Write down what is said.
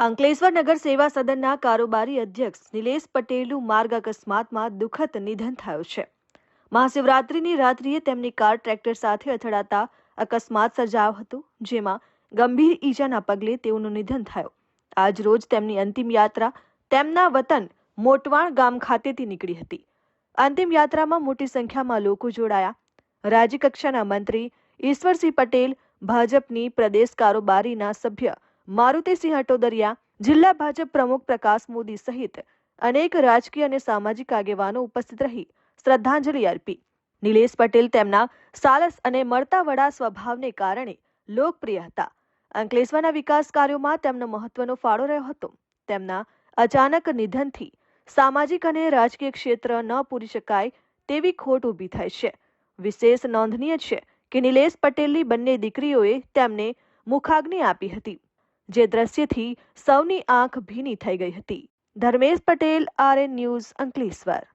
અંકલેશ્વર નગર સેવા સદનના કારોબારી અધ્યક્ષ નિલેશ પટેલનું માર્ગ અકસ્માતમાં દુઃખદ નિધન થયું છે. મહાશિવરાત્રિની રાત્રિએ તેમની કાર ટ્રેક્ટર સાથે અથડાતા અકસ્માત સર્જાયો હતો, જેમાં ગંભીર ઈજાના પગલે તેઓનું નિધન થયું. આજ રોજ તેમની અંતિમ યાત્રા તેમના વતન મોટવાણ ગામ ખાતેથી નીકળી હતી. અંતિમ યાત્રામાં મોટી સંખ્યામાં લોકો જોડાયા. રાજ્યકક્ષાના મંત્રી ઈશ્વરસિંહ પટેલ, ભાજપની પ્રદેશ કારોબારીના સભ્ય મારુતિસિંહ અટોદરિયા, જિલ્લા ભાજપ પ્રમુખ પ્રકાશ મોદી સહિત અનેક રાજકીય અને સામાજિક આગેવાનો ઉપસ્થિત રહી શ્રદ્ધાંજલિ અર્પી. નિલેશ પટેલ તેમના સાલસ અને મળતા વડા સ્વભાવને કારણે લોકપ્રિય હતા. અંકલેશ્વરના વિકાસ કાર્યોમાં તેમનો મહત્વનો ફાળો રહ્યો હતો. તેમના અચાનક નિધનથી સામાજિક અને રાજકીય ક્ષેત્ર ન પૂરી શકાય તેવી ખોટ ઊભી થઈ છે. વિશેષ નોંધનીય છે કે નિલેશ પટેલની બંને દીકરીઓએ તેમને મુખાગ્નિ આપી હતી. જે દ્રશ્યથી સૌની આંખ ભીની થઈ ગઈ હતી. Dharmesh Patel RN news Ankleshwar.